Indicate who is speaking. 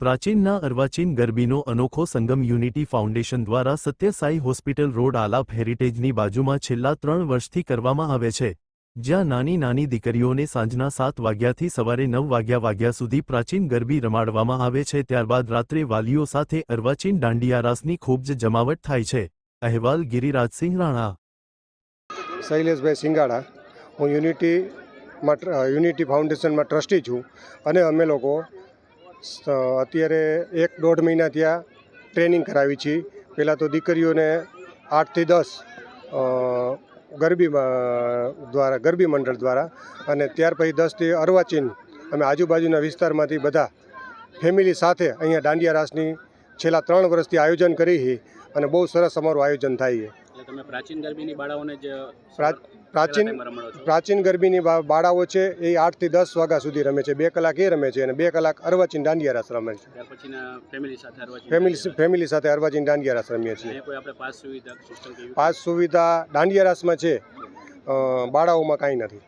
Speaker 1: પ્રાચીનના અર્વાચીન ગરબીનો અનોખો સંગમ unity foundation દ્વારા સત્યસાઈ હોસ્પિટલ રોડ આલાપ હેરિટેજની બાજુમાં છેલ્લા ત્રણ વર્ષથી કરવામાં આવે છે, જ્યાં નાની નાની દીકરીઓને સાંજના સાત વાગ્યાથી સવારે નવ વાગ્યા વાગ્યા સુધી પ્રાચીન ગરબી રમાડવામાં આવે છે. ત્યારબાદ રાત્રે વાલીઓ સાથે અર્વાચીન દાંડિયારાસની ખૂબ જ જમાવટ થાય છે. અહેવાલ ગિરિરાજસિંહ રાણા.
Speaker 2: શૈલેષભાઈ સિંગાડા. હું યુનિટીમાં યુનિટી ફાઉન્ડેશનમાં ટ્રસ્ટી છું અને અમે લોકો અત્યારે એક દોઢ મહિના ત્યાં ટ્રેનિંગ કરાવી છીએ પહેલાં તો દીકરીઓને આઠથી દસ ગરબી દ્વારા ગરબી મંડળ દ્વારા અને ત્યાર પછી દસથી અર્વાચીન અમે આજુબાજુના વિસ્તારમાંથી બધા ફેમિલી સાથે અહીંયા દાંડિયા રાસની છેલ્લા ત્રણ વર્ષથી આયોજન કરી છે અને બહુ સરસ અમારું આયોજન થાય છે.
Speaker 3: તમે પ્રાચીન ગરબીની બાળાઓને જ
Speaker 2: પ્રાચીન? પ્રાચીન ગરબીની બાળાઓ છે એ આઠથી દસ વાગ્યા સુધી રમે છે. બે કલાક એ રમે છે અને બે કલાક અરવાચીન દાંડિયા રાસ રમે છે.
Speaker 3: ફેમિલી
Speaker 2: ફેમિલી સાથે અર્વાચીન દાંડિયા રાસ રમીએ છીએ.
Speaker 3: પાસ સુવિધા સિસ્ટમ કેવી
Speaker 2: પાસ સુવિધા દાંડિયા રાસમાં છે બાળાઓમાં કાંઈ નથી.